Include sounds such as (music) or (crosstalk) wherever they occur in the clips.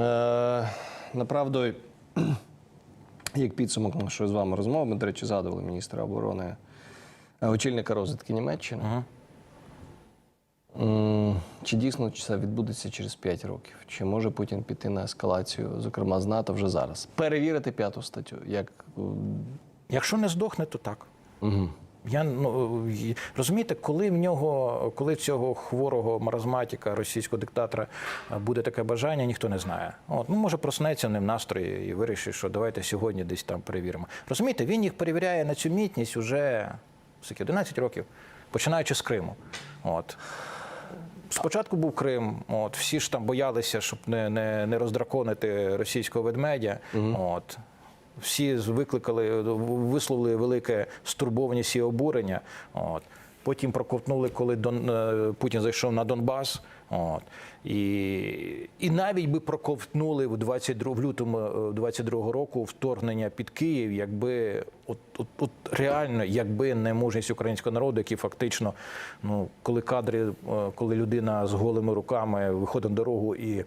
Е, направду, (clears throat) як підсумок нашої з вами розмови, ми, до речі, згадували міністра оборони, е, очільника розвідки Німеччини. М, Чи дійсно це відбудеться через 5 років? Чи може Путін піти на ескалацію, зокрема з НАТО вже зараз? Перевірити п'яту статтю, як Якщо не здохне, то так. угу. Я ну розумієте, коли в нього, коли цього хворого маразматика, російського диктатора е, буде таке бажання, ніхто не знає. От ну може проснеться не в настрої і вирішить, що давайте сьогодні десь там перевіримо. Розумієте, він їх перевіряє на цю мітність уже скільки, 11 років, починаючи з Криму. От. Спочатку був Крим, от всі ж там боялися, щоб не, не, не роздраконити російського ведмедя. От всі викликали, висловили велике стурбованість і обурення. От. Потім проковтнули, коли Дон, е, Путін зайшов на Донбас. От. І, і навіть би проковтнули в 22, в лютому е, 22-го року вторгнення під Київ, якби от, от, от реально, якби не мужність українського народу, який фактично, ну коли кадри, е, коли людина з голими руками виходить на дорогу і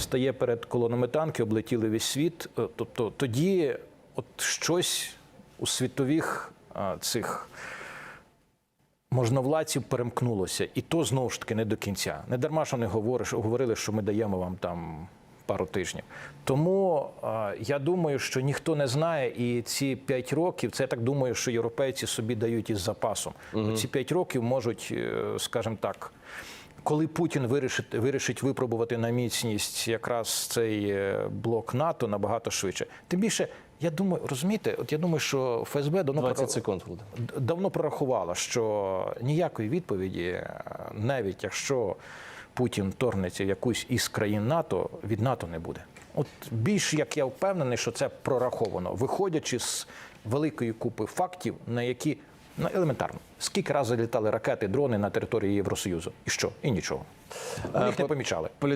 стає перед колонами танків, облетіли весь світ. Е, Тобто тоді от щось у світових цих можновладців перемкнулося. І то знову ж таки не до кінця. Не дарма, що вони говориш- говорили, що ми даємо вам там. Пару тижнів. Тому а, я думаю, що ніхто не знає, і ці п'ять років, це я так думаю, що європейці собі дають із запасом. Ці п'ять років можуть, е, скажімо так, коли Путін вирішить, вирішить випробувати на міцність якраз цей е, блок НАТО набагато швидше. Тим більше, я думаю, розумієте, от я думаю, що ФСБ давно 20 прора- секунд, давно прорахувала, що ніякої відповіді, е, навіть якщо Путін вторгнеться в якусь із країн НАТО, від НАТО не буде. От більш як я впевнений, що це прораховано, виходячи з великої купи фактів, на які ну, елементарно, скільки разів літали ракети, дрони на території Євросоюзу, і що? І нічого. Ми їх не помічали.